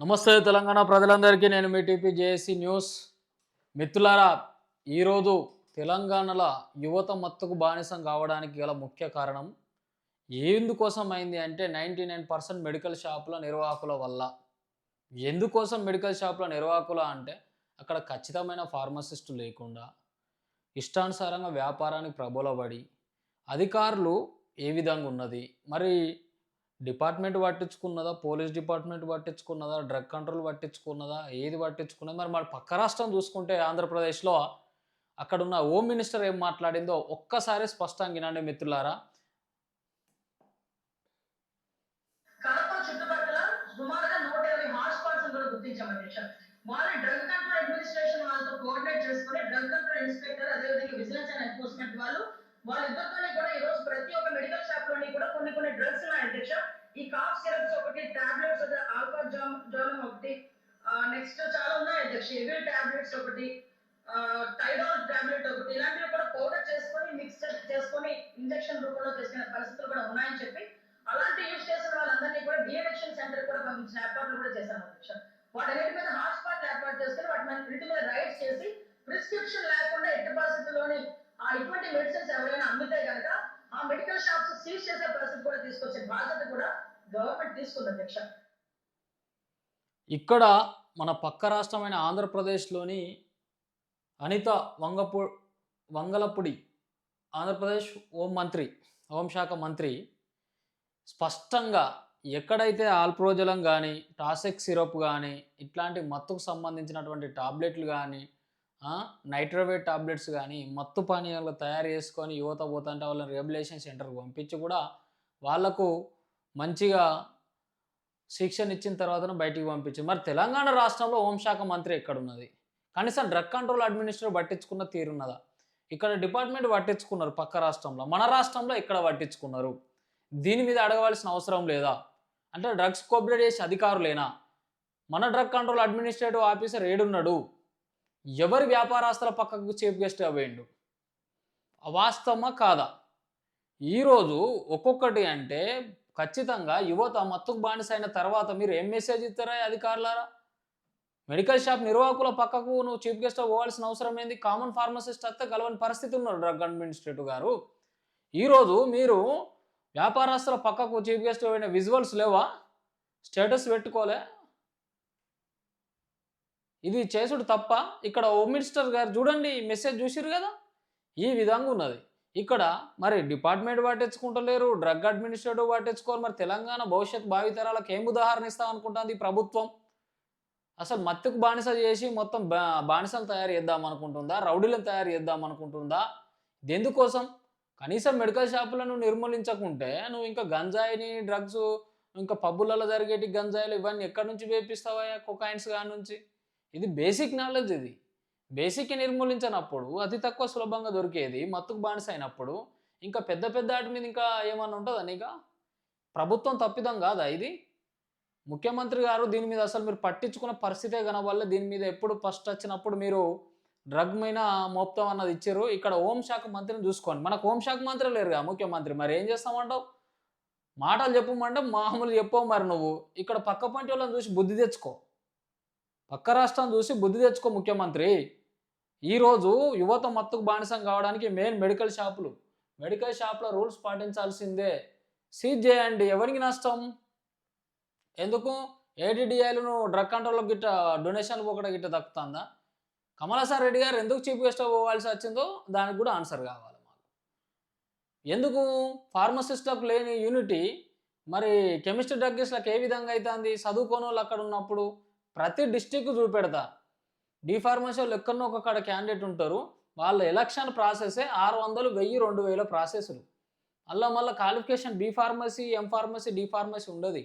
నమస్తే తెలంగాణ ప్రజలందరికీ నేను మీ టీపీ జేఏసీ న్యూస్. మిత్రులారా ఈరోజు తెలంగాణలో యువత మత్తుకు బానిసం కావడానికి గల ముఖ్య కారణం ఎందుకోసం అయింది అంటే నైంటీ నైన్ పర్సెంట్ మెడికల్ షాపుల నిర్వాహకుల వల్ల. ఎందుకోసం మెడికల్ షాపుల నిర్వాహకుల అంటే అక్కడ ఖచ్చితమైన ఫార్మసిస్టు లేకుండా ఇష్టానుసారంగా వ్యాపారానికి ప్రబలబడి అధికారులు ఏ విధంగా ఉన్నది మరి డిపార్ట్మెంట్ పట్టించుకున్నదా? పోలీస్ డిపార్ట్మెంట్ పట్టించుకున్నదా? డ్రగ్ కంట్రోల్ పట్టించుకున్నదా? ఏది పట్టించుకున్నది? మరి మన పక్క రాష్ట్రం చూసుకుంటే ఆంధ్రప్రదేశ్లో అక్కడున్న హోమ్ మినిస్టర్ ఏం మాట్లాడిందో ఒక్కసారి స్పష్టంగా వినండి మిత్రులారా. కడప చుట్టుపక్కల సుమారుగా నూట ఇరవై హాట్ కూడా గుర్తించాం అధ్యక్ష వాళ్ళు డ్రగ్ కంట్రోల్ అడ్మినిస్ట్రేషన్ వాళ్ళతో కోఆర్డినేట్ చేసుకుని డ్రగ్ కంట్రోల్ ఇన్స్పెక్టర్ అదేవిధంగా విజిలెన్స్ అండ్ ఎన్ఫోర్స్మెంట్ వాళ్ళు వాళ్ళిద్దరితో కూడా ఈ రోజు ప్రతి ఒక్క మెడికల్ షాప్లోని కూడా కొన్ని కొన్ని డ్రగ్స్ ఉన్నాయి అధ్యక్ష ఈ కాఫ్ సిరప్స్ ఒకటి టాబ్లెట్స్ ఆల్ఫా జామ్ జామ్ ఒకటి నెక్స్ట్ చాలా ఉన్నాయి అధ్యక్ష ఎవీ టాబ్లెట్స్ ఒకటి టైడాల్ టాబ్లెట్ ఒకటి ఇలాంటివి కూడా పౌడర్ చేసుకొని మిక్స్ చేసుకొని ఇంజెక్షన్ రూపంలో చేసుకునే పరిస్థితులు కూడా ఉన్నాయని చెప్పి అలాంటి యూజ్ చేసిన వాళ్ళందరినీ కూడా డిఎడిక్షన్ సెంటర్ కూడా పంపించిన ఏర్పాట్లు కూడా చేశాను అధ్యక్ష వాటన్నిటి మీద హాట్స్పాట్ ఏర్పాటు చేసుకుని వాటి మీద వీటి మీద రైడ్స్ చేసి ప్రిస్క్రిప్షన్ లేకుండా ఎట్టి పరిస్థితుల్లోని ఆ ఇటువంటి మెడిసిన్స్ ఎవరైనా అమ్మితే కనుక ఆ మెడికల్ షాప్స్ సీజ్ చేసే పరిస్థితి కూడా తీసుకొచ్చే బాధ్యత కూడా గవర్నమెంట్ తీసుకుంది అధ్యక్ష. ఇక్కడ మన పక్క రాష్ట్రమైన ఆంధ్రప్రదేశ్లోని అనిత వంగపు వంగలపుడి ఆంధ్రప్రదేశ్ హోం మంత్రి హోంశాఖ మంత్రి స్పష్టంగా ఎక్కడైతే ఆల్ప్రోజలం కానీ టాసెక్ సిరప్ కానీ ఇట్లాంటి మత్తుకు సంబంధించినటువంటి టాబ్లెట్లు కానీ నైట్రోవేట్ టాబ్లెట్స్ కానీ మత్తు పానీయాలు తయారు చేసుకొని యువత పోతుంటే వాళ్ళని రెగ్యులేషన్ సెంటర్కి పంపించి కూడా వాళ్ళకు మంచిగా శిక్షణ ఇచ్చిన తర్వాత బయటికి పంపించింది మరి తెలంగాణ రాష్ట్రంలో హోంశాఖ మంత్రి ఎక్కడున్నది? కనీసం డ్రగ్ కంట్రోల్ అడ్మినిస్ట్రేటర్ పట్టించుకున్న తీరున్నదా ఇక్కడ డిపార్ట్మెంట్ పట్టించుకున్నారు పక్క రాష్ట్రంలో. మన రాష్ట్రంలో ఇక్కడ పట్టించుకున్నారు? దీని మీద అడగవలసిన అవసరం లేదా? అంటే డ్రగ్స్ కోఆపరేట్ చేసే అధికారులేనా? మన డ్రగ్ కంట్రోల్ అడ్మినిస్ట్రేటివ్ ఆఫీసర్ ఏడున్నాడు. ఎవరి వ్యాపారస్తుల పక్కకు చీఫ్ గెస్ట్ అవ్వండు అవాస్తవమా కాదా? ఈరోజు ఒక్కొక్కటి అంటే ఖచ్చితంగా యువత మత్తుకు బానిస అయిన తర్వాత మీరు ఏం మెసేజ్ ఇస్తారా అధికారులారా? మెడికల్ షాప్ నిర్వాహకుల పక్కకు నువ్వు చీఫ్ గెస్ట్ పోవాల్సిన అవసరం ఏంది? కామన్ ఫార్మసిస్ట్ వస్తే కలవని పరిస్థితి ఉన్నారు డ్రగ్ అడ్మినిస్ట్రేటివ్ గారు. ఈరోజు మీరు వ్యాపారస్తుల పక్కకు చీఫ్ గెస్ట్ పోయిన విజువల్స్ లేవా? స్టేటస్ పెట్టుకోలే. ఇది చేసుడు తప్ప ఇక్కడ హోమ్ మినిస్టర్ గారు చూడండి మెసేజ్ చూసిరు కదా? ఈ విధంగా ఉన్నది. ఇక్కడ మరి డిపార్ట్మెంట్ పట్టించుకుంటలేరు డ్రగ్ అడ్మినిస్ట్రేటివ్ పట్టించుకోరు మరి తెలంగాణ భవిష్యత్ భావితరాలకు ఏం ఉదాహరణ ఇస్తాం అనుకుంటుంది ఈ ప్రభుత్వం? అసలు మత్తుకు బానిస చేసి మొత్తం బానిసలు తయారు చేద్దాం అనుకుంటుందా? రౌడీలను తయారు చేద్దాం అనుకుంటుందా? ఇది ఎందుకోసం కనీసం మెడికల్ షాపులను నిర్మూలించకుంటే నువ్వు ఇంకా గంజాయిని డ్రగ్స్ ఇంకా పబ్బులలో జరిగేటి గంజాయిలు ఇవన్నీ ఎక్కడి నుంచి వేపిస్తావా కొకాయిన్స్ కాడి నుంచి? ఇది బేసిక్ నాలెడ్జ్ ఇది. బేసిక్ నిర్మూలించినప్పుడు అతి తక్కువ సులభంగా దొరికేది మత్తుకు బానిస అయినప్పుడు ఇంకా పెద్ద పెద్ద వాటి మీద ఇంకా ఏమన్నా ఉంటుందా నీక? ప్రభుత్వం తప్పిదం కాదా ఇది? ముఖ్యమంత్రి గారు దీని మీద అసలు మీరు పట్టించుకున్న పరిస్థితే కనవల్ల దీని మీద ఎప్పుడు ఫస్ట్ వచ్చినప్పుడు మీరు డ్రగ్ మీద మోపుతాం అన్నది ఇచ్చారు. ఇక్కడ హోంశాఖ మంత్రిని చూసుకోండి. మనకు హోంశాఖ మంత్రి లేరుగా ముఖ్యమంత్రి. మరి ఏం చేస్తామంటావు? మాటలు చెప్పమంటే మామూలు చెప్పవు మరి నువ్వు. ఇక్కడ పక్క పంటి వాళ్ళని చూసి బుద్ధి తెచ్చుకో. పక్క రాష్ట్రం చూసి బుద్ధి తెచ్చుకో ముఖ్యమంత్రి. ఈరోజు యువత మత్తుకు బానిసం కావడానికి మెయిన్ మెడికల్ షాపులు మెడికల్ షాప్లో రూల్స్ పాటించాల్సిందే. సీజ్ చేయండి. ఎవరికి నష్టం? ఎందుకు? ఏడిడిఐలను డ్రగ్ కంట్రోల్ గిట్ట డొనేషన్లు ఒకటి గిట్ట దక్కుతుందా కమలాసార్ రెడ్డి గారు ఎందుకు చీఫ్ గెస్ట్ పోవాల్సి వచ్చిందో దానికి కూడా ఆన్సర్ కావాలి మాకు. ఎందుకు? ఫార్మసిస్ట్లకు లేని యూనిటీ మరి కెమిస్ట్రీ డ్రగ్గిస్ట్లకు ఏ విధంగా అవుతుంది చదువుకోని వాళ్ళు అక్కడ ఉన్నప్పుడు ప్రతి డిస్టిక్ చూపెడతా. డిఫార్మసీ వాళ్ళు ఎక్కడో ఒక్కడ క్యాండిడేట్ ఉంటారు. వాళ్ళ ఎలక్షన్ ప్రాసెసే ఆరు వందలు వెయ్యి రెండు వేల ప్రాసెస్లు. అలా మళ్ళీ qualification B pharmacy M pharmacy D pharmacy ఉండదు.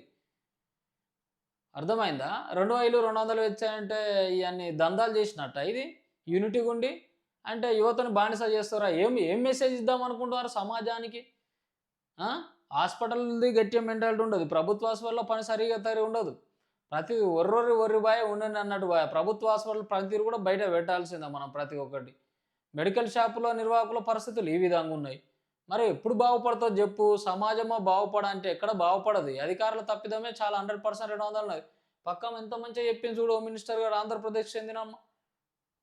అర్థమైందా? రెండు వేలు రెండు వందలు వచ్చాయంటే ఇవన్నీ దందాలు చేసినట్ట ఇది? యూనిటీ గుండి? అంటే యువతను బానిస చేస్తారా? ఏం ఏం మెసేజ్ ఇద్దాం అనుకుంటున్నారు సమాజానికి? హాస్పిటల్ది గట్టిగా మెంటాలిటీ ఉండదు. ప్రభుత్వ హాస్పిటల్లో పని సరిగా తరి ఉండదు. ప్రతి ఒర్రొర్రి ఒర్రి బాయ్ ఉండండి అన్నట్టు బాయ్. ప్రభుత్వ హాస్పిటల్ పనితీరు కూడా బయట పెట్టాల్సిందే మనం ప్రతి ఒక్కటి. మెడికల్ షాపులో నిర్వాహకుల పరిస్థితులు ఈ విధంగా ఉన్నాయి. మరి ఎప్పుడు బాగుపడతావు చెప్పు? సమాజమో బాగుపడ అంటే ఎక్కడ బాగుపడదు? అధికారుల తప్పిదమే చాలా హండ్రెడ్ పర్సెంట్ రెండు వందలు ఉన్నది పక్కన ఎంత మంచిగా చెప్పింది చూడు హోమ్ మినిస్టర్ గారు ఆంధ్రప్రదేశ్ చెందినమ్మ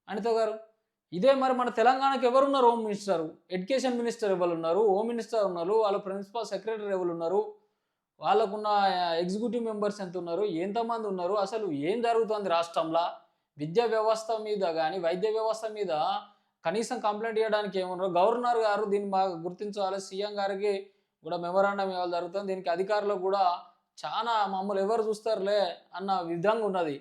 అనిత గారు. ఇదే మరి మన తెలంగాణకి ఎవరున్నారు హోమ్ మినిస్టర్ ఎడ్యుకేషన్ మినిస్టర్ ఎవరు ఉన్నారు హోమ్ మినిస్టర్ ఉన్నారు. వాళ్ళ ప్రిన్సిపల్ సెక్రటరీ ఎవరు ఉన్నారు వాళ్ళకున్న ఎగ్జిక్యూటివ్ మెంబర్స్ ఎంత ఉన్నారు ఎంతమంది ఉన్నారు? అసలు ఏం జరుగుతుంది రాష్ట్రంలో? విద్యా వ్యవస్థ మీద కానీ వైద్య వ్యవస్థ మీద కనీసం కంప్లైంట్ చేయడానికి ఏమన్నారు? గవర్నర్ గారు దీన్ని బాగా గుర్తించాలి. సీఎం గారికి కూడా మెమరాండం ఇవ్వాలి జరుగుతుంది. దీనికి అధికారులు కూడా చాలా మమ్మల్ని ఎవరు చూస్తారులే అన్న విధంగా ఉన్నది.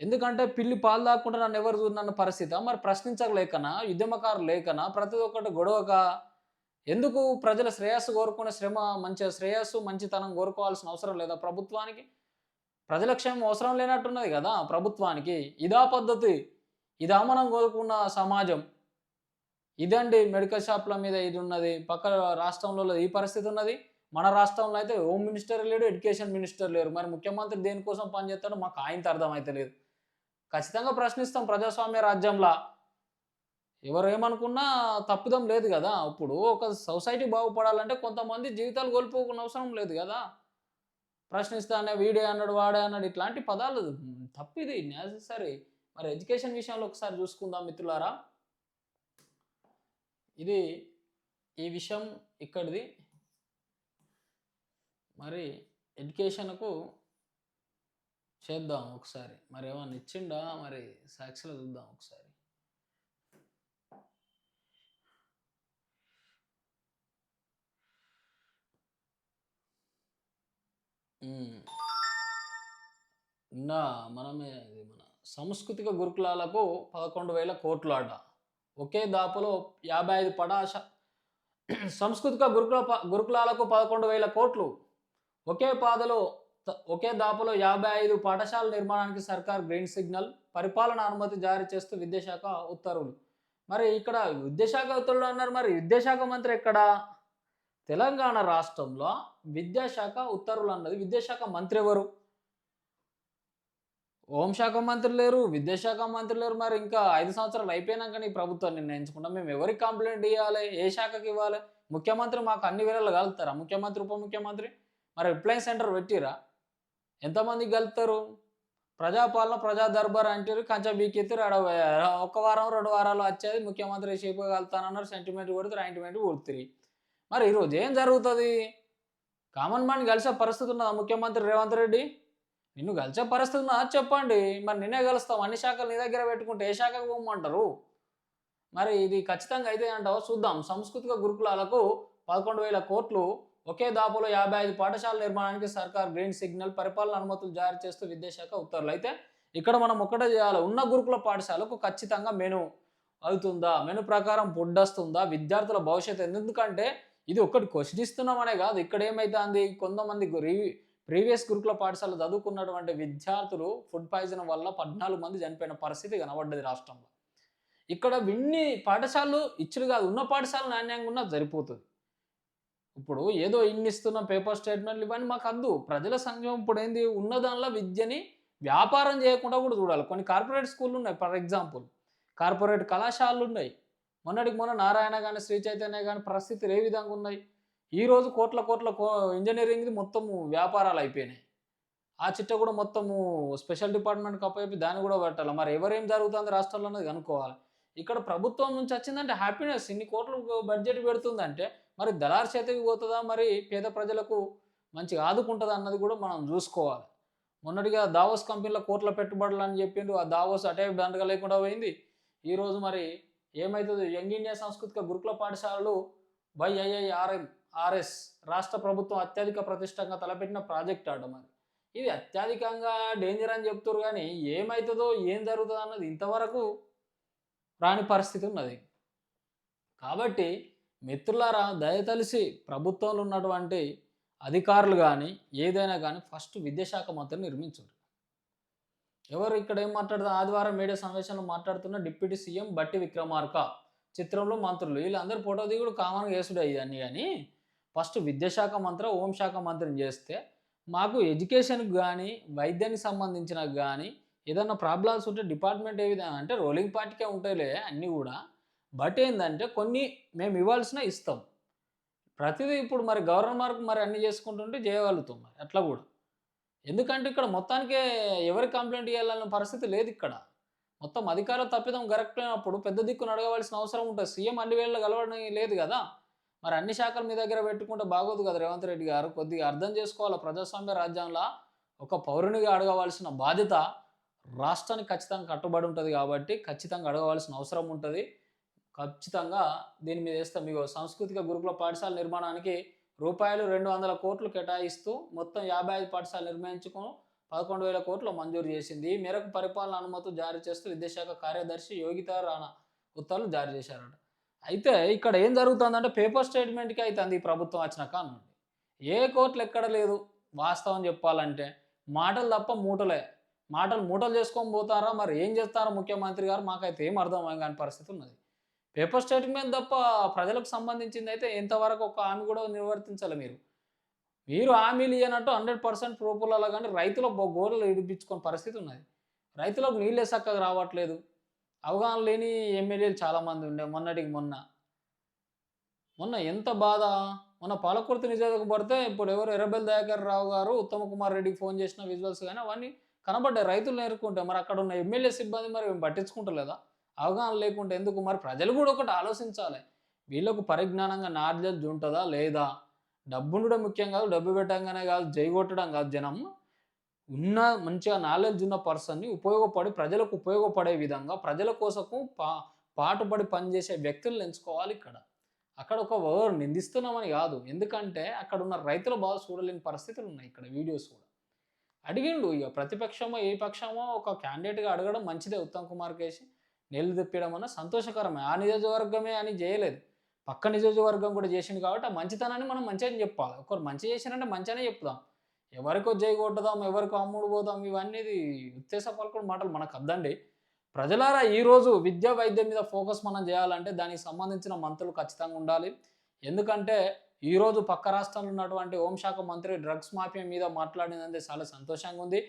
ఎందుకంటే పిల్లి పాలు దాక్కుంటే నన్ను ఎవరు చూడన్న పరిస్థితి. మరి ప్రశ్నించలేకనా? ఉద్యమకారులు లేకనా? ప్రతి ఒక్కటి గొడవక? ఎందుకు ప్రజల శ్రేయస్సు కోరుకునే శ్రమ మంచి శ్రేయస్సు మంచితనం కోరుకోవాల్సిన అవసరం లేదా ప్రభుత్వానికి? ప్రజల క్షేమం అవసరం లేనట్టున్నది కదా ప్రభుత్వానికి. ఇదా పద్ధతి. ఇదా మనం కోరుకున్న సమాజం. ఇదండి మెడికల్ షాప్ల మీద ఇది ఉన్నది. పక్క రాష్ట్రంలో ఈ పరిస్థితి ఉన్నది. మన రాష్ట్రంలో అయితే హోమ్ మినిస్టర్ లేడు ఎడ్యుకేషన్ మినిస్టర్ లేరు. మరి ముఖ్యమంత్రి దేనికోసం పనిచేస్తాడో మాకు ఆయనతో అర్థమైతే లేదు ఖచ్చితంగా ప్రశ్నిస్తాం ప్రజాస్వామ్య రాజ్యంలో. ఎవరు ఏమనుకున్నా తప్పిదం లేదు కదా. అప్పుడు ఒక సొసైటీ బాగుపడాలంటే కొంతమంది జీవితాలు కోల్పోకున్న అవసరం లేదు కదా. ప్రశ్నిస్తానే వీడే అన్నాడు వాడే అన్నాడు ఇట్లాంటి పదాలు. తప్పిది నెసరీ మరి ఎడ్యుకేషన్ విషయంలో ఒకసారి చూసుకుందాం మిత్రులారా. ఇది ఈ విషయం ఇక్కడిది. మరి ఎడ్యుకేషన్కు చేద్దాం ఒకసారి. మరి ఏమన్నా ఇచ్చిండా? మరి సాక్షిలో చూద్దాం ఒకసారి. నా మనమే ఇది మన సాంస్కృతిక గురుకులాలకు పదకొండు వేల కోట్లు ఆట. ఒకే దాపులో యాభై ఐదు పడాశ సంస్కృతిక గురుకుల గురుకులాలకు పదకొండు వేల కోట్లు. ఒకే పాదలో ఒకే దాపులో యాభై ఐదు పాఠశాల నిర్మాణానికి సర్కార్ గ్రీన్ సిగ్నల్ పరిపాలన అనుమతి జారీ చేస్తూ విద్యాశాఖ ఉత్తర్వులు. మరి ఇక్కడ విద్యాశాఖ ఉత్తర్వులు అన్నారు మరి విద్యాశాఖ మంత్రి ఎక్కడ? తెలంగాణ రాష్ట్రంలో విద్యాశాఖ ఉత్తర్వులు అన్నది విద్యాశాఖ మంత్రి ఎవరు? హోంశాఖ మంత్రి లేరు విద్యాశాఖ మంత్రి లేరు మరి ఇంకా ఐదు సంవత్సరాలు అయిపోయినాక నీ ప్రభుత్వం నిర్ణయించుకుంటాం. మేము ఎవరికి కంప్లైంట్ ఇవ్వాలి ఏ శాఖకి ఇవ్వాలి? ముఖ్యమంత్రి మాకు అన్ని వేళలు కలుగుతారా ముఖ్యమంత్రి ఉప ముఖ్యమంత్రి? మరి రిప్లైన్ సెంటర్ పెట్టిరా? ఎంతమందికి కలుపుతారు ప్రజాపాలన ప్రజా దర్బార్ అంటారు కంచె బీకెత్తారు. ఆడ ఒక వారం రెండు వారాలు వచ్చేది ముఖ్యమంత్రి షేప్ కలుతానన్నారు సెంటిమెంట్ కొడుతారు ఆయింట్మెంట్ కొడుతుంది మరి ఈరోజు ఏం జరుగుతుంది? కామన్ మ్యాన్ కలిసే పరిస్థితి ఉన్నదా ముఖ్యమంత్రి రేవంత్ రెడ్డి? నిన్ను కలిసే పరిస్థితి ఉన్నదా చెప్పండి. మరి నిన్నే కలుస్తాం. అన్ని శాఖలు నీ దగ్గర పెట్టుకుంటే ఏ శాఖకు పోమంటారు మరి ఇది ఖచ్చితంగా అయితే అంటావు? చూద్దాం. సంస్కృతిక గురుకులాలకు పదకొండు వేల కోట్లు ఒకే దాపులో యాభై ఐదు పాఠశాల నిర్మాణానికి సర్కార్ గ్రీన్ సిగ్నల్ పరిపాలన అనుమతులు జారీ చేస్తూ విద్యాశాఖ ఉత్తర్వులు. అయితే ఇక్కడ మనం ఒక్కటే చేయాలి. ఉన్న గురుకుల పాఠశాలకు ఖచ్చితంగా మెను అవుతుందా? మెను ప్రకారం ఫుడ్ వస్తుందా విద్యార్థుల భవిష్యత్తు ఎందుకంటే ఇది ఒక్కటి క్వశ్చన్ ఇస్తున్నామనే కాదు. ఇక్కడ ఏమైతుంది? కొంతమంది ప్రీవియస్ గురుకుల పాఠశాల చదువుకున్నటువంటి విద్యార్థులు ఫుడ్ పాయిజన్ వల్ల పద్నాలుగు మంది చనిపోయిన పరిస్థితి కనబడ్డది రాష్ట్రంలో. ఇక్కడ విన్ని పాఠశాలలు ఇచ్చుడు కాదు ఉన్న పాఠశాల నాణ్యంగా ఉన్నా సరిపోతుంది. ఇప్పుడు ఏదో ఇన్ని ఇస్తున్న పేపర్ స్టేట్మెంట్లు ఇవన్నీ మాకు అద్దు. ప్రజల సంఘం ఇప్పుడు ఏంది? ఉన్న దానిలో విద్యని వ్యాపారం చేయకుండా కూడా చూడాలి. కొన్ని కార్పొరేట్ స్కూళ్ళు ఉన్నాయి ఫర్ ఎగ్జాంపుల్. కార్పొరేట్ కళాశాలలు ఉన్నాయి. మొన్నటికి మొన్న నారాయణ కానీ శ్రీ చైతన్య కానీ పరిస్థితులు ఏ విధంగా ఉన్నాయి? ఈరోజు కోట్ల కోట్ల కో ఇంజనీరింగ్ది మొత్తము వ్యాపారాలు అయిపోయినాయి. ఆ చిట్ట కూడా మొత్తము స్పెషల్ డిపార్ట్మెంట్కి అప్పచెప్పి దాన్ని కూడా పెట్టాలి? మరి ఎవరేం జరుగుతుంది రాష్ట్రంలో అనేది కనుక్కోవాలి. ఇక్కడ ప్రభుత్వం నుంచి వచ్చిందంటే హ్యాపీనెస్. ఇన్ని కోట్లు బడ్జెట్ పెడుతుందంటే మరి దళార్ చేతికి పోతుందా? మరి పేద ప్రజలకు మంచిగా ఆదుకుంటుందా? అన్నది కూడా మనం చూసుకోవాలి. మొన్నటిగా దావోస్ కంపెనీలో కోట్ల పెట్టుబడులు అని చెప్పిండు. ఆ దావోస్ అటే దండగా లేకుండా పోయింది. ఈరోజు మరి ఏమవుతుంది యంగ్ ఇండియా సాంస్కృతిక గురుకుల పాఠశాలలు వైఐఐఆర్ఎం ఆర్ఎస్ రాష్ట్ర ప్రభుత్వం అత్యధిక ప్రతిష్టంగా తలపెట్టిన ప్రాజెక్ట్ ఆట మరి ఇది అత్యధికంగా డేంజర్ అని చెప్తారు కానీ ఏమవుతుందో ఏం జరుగుతుందో అన్నది ఇంతవరకు రాని పరిస్థితి ఉన్నది. కాబట్టి మిత్రులారా దయతలిసి ప్రభుత్వంలో ఉన్నటువంటి అధికారులు కానీ ఏదైనా కానీ ఫస్ట్ విద్యాశాఖ మంత్రిని నిర్మించారు ఎవరు ఇక్కడ ఏం మాట్లాడుతున్నారు? ఆదివారం మీడియా సమావేశంలో మాట్లాడుతున్న డిప్యూటీ సీఎం బట్టి విక్రమార్క చిత్రంలో మంత్రులు. వీళ్ళందరూ ఫోటో దిగుడు కామన్గా వేసుడు అయ్యాన్ని కానీ ఫస్ట్ విద్యాశాఖ మంత్రి హోంశాఖ మంత్రిని చేస్తే మాకు ఎడ్యుకేషన్కి కానీ వైద్యానికి సంబంధించిన కానీ ఏదైనా ప్రాబ్లమ్స్ ఉంటే డిపార్ట్మెంట్ ఏ విధంగా అంటే రోలింగ్ పార్టీకే ఉంటాయిలే అన్నీ కూడా. బట్ ఏంటంటే కొన్ని మేము ఇవ్వాల్సిన ఇస్తాం. ప్రతిదీ ఇప్పుడు మరి గవర్నమెంట్ మరి అన్ని చేసుకుంటుంటే చేయగలుగుతాం మరి అట్లా కూడా. ఎందుకంటే ఇక్కడ మొత్తానికే ఎవరి కంప్లైంట్ ఇవ్వాలన్న పరిస్థితి లేదు ఇక్కడ. మొత్తం అధికార తప్పిదం కరెక్ట్ అయినప్పుడు పెద్ద దిక్కును అడగవలసిన అవసరం ఉంటుంది. సీఎం అన్ని వేళ కలవడం లేదు కదా. మరి అన్ని శాఖలు మీ దగ్గర పెట్టుకుంటే బాగోదు కదా రేవంత్ రెడ్డి గారు. కొద్దిగా అర్థం చేసుకోవాలి ప్రజాస్వామ్య రాజ్యంలో ఒక పౌరునిగా అడగవలసిన బాధ్యత రాష్ట్రానికి ఖచ్చితంగా కట్టుబడి ఉంటుంది కాబట్టి ఖచ్చితంగా అడగవలసిన అవసరం ఉంటుంది. ఖచ్చితంగా దీని మీద వేస్తే మీకు సాంస్కృతిక గురుకుల పాఠశాల నిర్మాణానికి రూపాయలు రెండు వందల కోట్లు కేటాయిస్తూ మొత్తం యాభై ఐదు పాఠశాల నిర్మించుకుని పదకొండు వేల కోట్లు మంజూరు చేసింది. ఈ మేరకు పరిపాలన అనుమతులు జారీ చేస్తూ విద్యాశాఖ కార్యదర్శి యోగితా రాణా ఉత్తర్వులు జారీ చేశారట. అయితే ఇక్కడ ఏం జరుగుతుందంటే పేపర్ స్టేట్మెంట్కి అవుతుంది ఈ ప్రభుత్వం వచ్చినాక అనండి ఏ కోర్టులు ఎక్కడ లేదు వాస్తవం చెప్పాలంటే మాటలు తప్ప మూటలే. మాటలు మూటలు చేసుకొని పోతారా? మరి ఏం చేస్తారో ముఖ్యమంత్రి గారు మాకైతే ఏం అర్థం కాని పరిస్థితి ఉన్నది. పేపర్ స్టేట్మెంట్ తప్ప ప్రజలకు సంబంధించింది అయితే ఎంతవరకు ఒక హామీ కూడా నిర్వర్తించాలి మీరు. మీరు హామీలు ఇవ్వనట్టు హండ్రెడ్ పర్సెంట్ ప్రూఫ్లలో కానీ రైతుల బొ- గోరలు ఇడిపించుకునే పరిస్థితి ఉన్నది. రైతులకు నీళ్ళే చక్కగా రావట్లేదు. అవగాహన లేని ఎమ్మెల్యేలు చాలామంది ఉండే మొన్నటికి మొన్న. మొన్న ఎంత బాధ? మొన్న పాలకుర్తి నిజానికి పడితే ఇప్పుడు ఎవరు ఎర్రబెల్ దయాకర్ రావు గారు ఉత్తమ కుమార్ రెడ్డికి ఫోన్ చేసిన విజువల్స్ కానీ అవన్నీ కనబడ్డాయి. రైతులు నేర్చుకుంటే మరి అక్కడ ఉన్న ఎమ్మెల్యే సిబ్బంది మరి మేము పట్టించుకుంటలేదా? అవగాహన లేకుంటే ఎందుకు? మరి ప్రజలు కూడా ఒకటి ఆలోచించాలి. వీళ్ళకు పరిజ్ఞానంగా నార్జెల్జ్ ఉంటుందా లేదా? డబ్బు ఉండడం ముఖ్యం కాదు డబ్బు పెట్టంగానే కాదు జై కొట్టడం కాదు జనం. ఉన్న మంచిగా నాలెడ్జ్ ఉన్న పర్సన్ని ఉపయోగపడి ప్రజలకు ఉపయోగపడే విధంగా ప్రజల కోసము పా పాటుపడి పనిచేసే వ్యక్తులను ఎంచుకోవాలి ఇక్కడ. అక్కడ ఒక ఓవర్ నిందిస్తున్నామని కాదు. ఎందుకంటే అక్కడ ఉన్న రైతుల బాధ చూడలేని పరిస్థితులు ఉన్నాయి ఇక్కడ వీడియోస్ కూడా. అడిగిండు ఇక ప్రతిపక్షమో ఏ పక్షమో ఒక క్యాండిడేట్గా అడగడం మంచిదే ఉత్తమ్ కుమార్ కేసి. నెల్లు తెప్పడం అన్న సంతోషకరమే. ఆ నియోజకవర్గమే అని చేయలేదు. పక్క నియోజకవర్గం కూడా చేసింది కాబట్టి ఆ మంచితనాన్ని మనం మంచిగా చెప్పాలి. ఒకరు మంచి చేసినంటే మంచిగానే చెప్దాం ఎవరికో జై కొట్టుదాం ఎవరికో అమ్ముడు పోదాం ఇవన్నీ ఇది ఉత్తేజపరకుడు మాటలు మనకు అద్దండి. ప్రజలారా ఈరోజు విద్యా వైద్యం మీద ఫోకస్ మనం చేయాలంటే దానికి సంబంధించిన మంత్రులు ఖచ్చితంగా ఉండాలి. ఎందుకంటే ఈరోజు పక్క రాష్ట్రంలో ఉన్నటువంటి హోంశాఖ మంత్రి డ్రగ్స్ మాఫియా మీద మాట్లాడినందుకు చాలా సంతోషంగా ఉంది.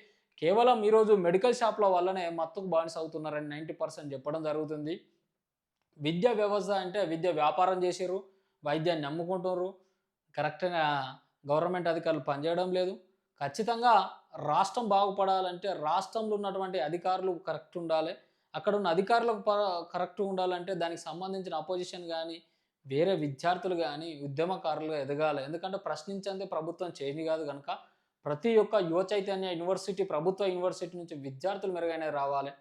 కేవలం ఈరోజు మెడికల్ షాప్ల వల్లనే మత్తుకు బానిస అవుతున్నారని నైంటీ పర్సెంట్ చెప్పడం జరుగుతుంది. విద్యా వ్యవస్థ అంటే విద్య వ్యాపారం చేసారు వైద్యాన్ని నమ్ముకుంటున్నారు కరెక్ట్గా గవర్నమెంట్ అధికారులు పనిచేయడం లేదు. ఖచ్చితంగా రాష్ట్రం బాగుపడాలంటే రాష్ట్రంలో ఉన్నటువంటి అధికారులు కరెక్ట్ ఉండాలి. అక్కడ ఉన్న అధికారులకు కరెక్ట్ ఉండాలంటే దానికి సంబంధించిన అపోజిషన్ కానీ వేరే విద్యార్థులు కానీ ఉద్యమకారులుగా ఎదగాలి. ఎందుకంటే ప్రశ్నించేందే ప్రభుత్వం చేయని కాదు కనుక ప్రతి ఒక్క యువ చైతన్య యూనివర్సిటీ ప్రభుత్వ యూనివర్సిటీ నుంచి విద్యార్థులు మెరుగైన రావాలి.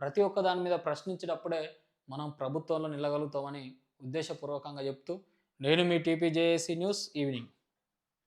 ప్రతి ఒక్క దాని మీద ప్రశ్నించేటప్పుడే మనం ప్రభుత్వంలో నిలగలుగుతామని ఉద్దేశపూర్వకంగా చెప్తూ నేను మీ టీపీజేఏసీ న్యూస్ ఈవినింగ్.